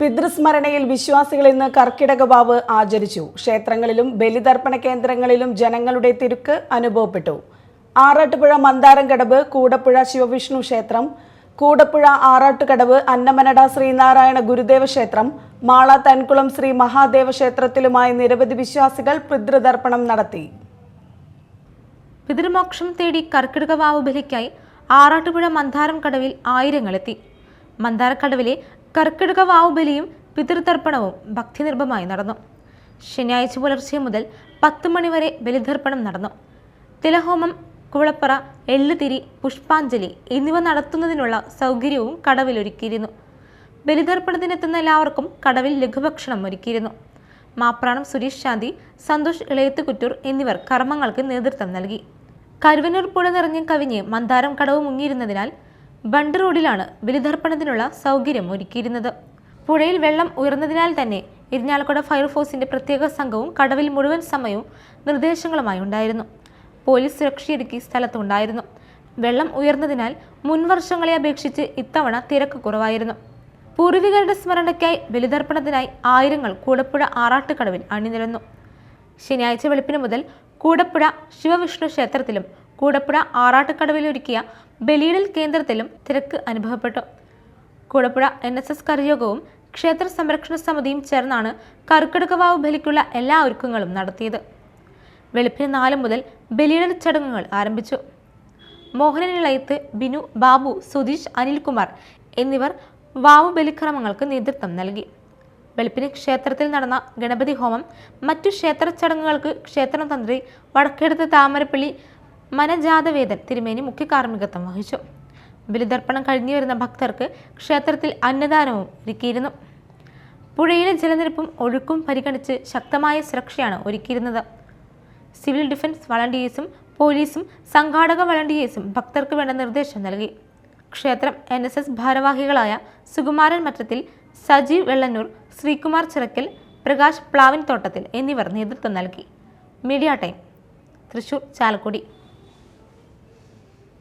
പിതൃസ്മരണയിൽ വിശ്വാസികൾ ഇന്ന് കർക്കിടക വാവ് ആചരിച്ചു. ക്ഷേത്രങ്ങളിലും ബലിതർപ്പണ കേന്ദ്രങ്ങളിലും ജനങ്ങളുടെ തിരുക്ക് അനുഭവപ്പെട്ടു. ആറാട്ടുപുഴ മന്ദാരം കടവ് കൂടപ്പുഴ ശിവവിഷ്ണു ക്ഷേത്രം കൂടപ്പുഴ ആറാട്ടുകടവ് അന്നമനട ശ്രീനാരായണ ഗുരുദേവ ക്ഷേത്രം മാള തൻകുളം ശ്രീ മഹാദേവ ക്ഷേത്രത്തിലുമായി നിരവധി വിശ്വാസികൾ പിതൃതർപ്പണം നടത്തി. പിതൃമോക്ഷം തേടി കർക്കിടക വാവ് ബലിക്കായി ആറാട്ടുപുഴ മന്ദാരം കടവിൽ ആയിരങ്ങളെത്തി. മന്ദാരക്കടവിലെ കർക്കിടക വാവുബലിയും പിതൃതർപ്പണവും ഭക്തിനിർഭമായി നടന്നു. ശനിയാഴ്ച പുലർച്ചെ മുതൽ പത്ത് മണിവരെ ബലിതർപ്പണം നടന്നു. തിലഹോമം കുളപ്പറ എള്ളുതിരി പുഷ്പാഞ്ജലി എന്നിവ നടത്തുന്നതിനുള്ള സൗകര്യവും കടവിലൊരുക്കിയിരുന്നു. ബലിതർപ്പണത്തിനെത്തുന്ന എല്ലാവർക്കും കടവിൽ ലഘുഭക്ഷണം ഒരുക്കിയിരുന്നു. മാപ്രാണം സുരേഷ് ശാന്തി സന്തോഷ് ഇളയത്തുകുറ്റൂർ എന്നിവർ കർമ്മങ്ങൾക്ക് നേതൃത്വം നൽകി. കരുവനൂർ പുഴ നിറഞ്ഞ് കവിഞ്ഞ് മന്ദാരം കടവ് മുങ്ങിയിരുന്നതിനാൽ ബണ്ട് റോഡിലാണ് ബലിതർപ്പണത്തിനുള്ള സൗകര്യം ഒരുക്കിയിരുന്നത്. പുഴയിൽ വെള്ളം ഉയർന്നതിനാൽ തന്നെ ഇരിഞ്ഞാലക്കുട ഫയർഫോഴ്സിന്റെ പ്രത്യേക സംഘവും കടവിൽ മുഴുവൻ സമയവും നിർദ്ദേശങ്ങളുമായി ഉണ്ടായിരുന്നു. പോലീസ് സുരക്ഷയൊരുക്കി സ്ഥലത്തുണ്ടായിരുന്നു. വെള്ളം ഉയർന്നതിനാൽ മുൻവർഷങ്ങളെ അപേക്ഷിച്ച് ഇത്തവണ തിരക്ക് കുറവായിരുന്നു. പൂർവികരുടെ സ്മരണയ്ക്കായി ബലിതർപ്പണത്തിനായി ആയിരങ്ങൾ കൂടപ്പുഴ ആറാട്ടുകടവിൽ അണിനിരന്നു. ശനിയാഴ്ച വെളുപ്പിന് മുതൽ കൂടപ്പുഴ ശിവവിഷ്ണു ക്ഷേത്രത്തിലും കൂടപ്പുഴ ആറാട്ടുകടവിലൊരുക്കിയ ബലിയിടൽ കേന്ദ്രത്തിലും തിരക്ക് അനുഭവപ്പെട്ടു. കൂടപ്പുഴ എൻ എസ് എസ് കരയോഗവും ക്ഷേത്ര സംരക്ഷണ സമിതിയും ചേർന്നാണ് കർക്കിടകവാവ് ബലിക്കുള്ള എല്ലാ ഒരുക്കങ്ങളും നടത്തിയത്. വെളുപ്പിന് നാല് മുതൽ ബലിയിടൽ ചടങ്ങുകൾ ആരംഭിച്ചു. മോഹനൻ ഇളയത്ത് ബിനു ബാബു സുധീഷ് അനിൽകുമാർ എന്നിവർ വാവു ബലിക്രമങ്ങൾക്ക് നേതൃത്വം നൽകി. വെളുപ്പിന് ക്ഷേത്രത്തിൽ നടന്ന ഗണപതി ഹോമം മറ്റു ക്ഷേത്ര ചടങ്ങുകൾക്ക് ക്ഷേത്രം തന്ത്രി വടക്കെടുത്ത് താമരപ്പള്ളി മനജാതവേദൻ തിരുമേനി മുഖ്യ കാർമ്മികത്വം വഹിച്ചു. ബലിതർപ്പണം കഴിഞ്ഞു വരുന്ന ഭക്തർക്ക് ക്ഷേത്രത്തിൽ അന്നദാനവും ഒരുക്കിയിരുന്നു. പുഴയിലെ ജലനിരപ്പും ഒഴുക്കും പരിഗണിച്ച് ശക്തമായ സുരക്ഷയാണ് ഒരുക്കിയിരുന്നത്. സിവിൽ ഡിഫൻസ് വളണ്ടിയേഴ്സും പോലീസും സംഘാടക വളണ്ടിയേഴ്സും ഭക്തർക്ക് വേണ്ട നിർദ്ദേശം നൽകി. ക്ഷേത്രം എൻ എസ് എസ് ഭാരവാഹികളായ സുകുമാരൻ മറ്റത്തിൽ സജീവ് വെള്ളന്നൂർ ശ്രീകുമാർ ചിറക്കൽ പ്രകാശ് പ്ലാവിൻ തോട്ടത്തിൽ എന്നിവർ നേതൃത്വം നൽകി. Media time. തൃശൂർ ചാലക്കുടി.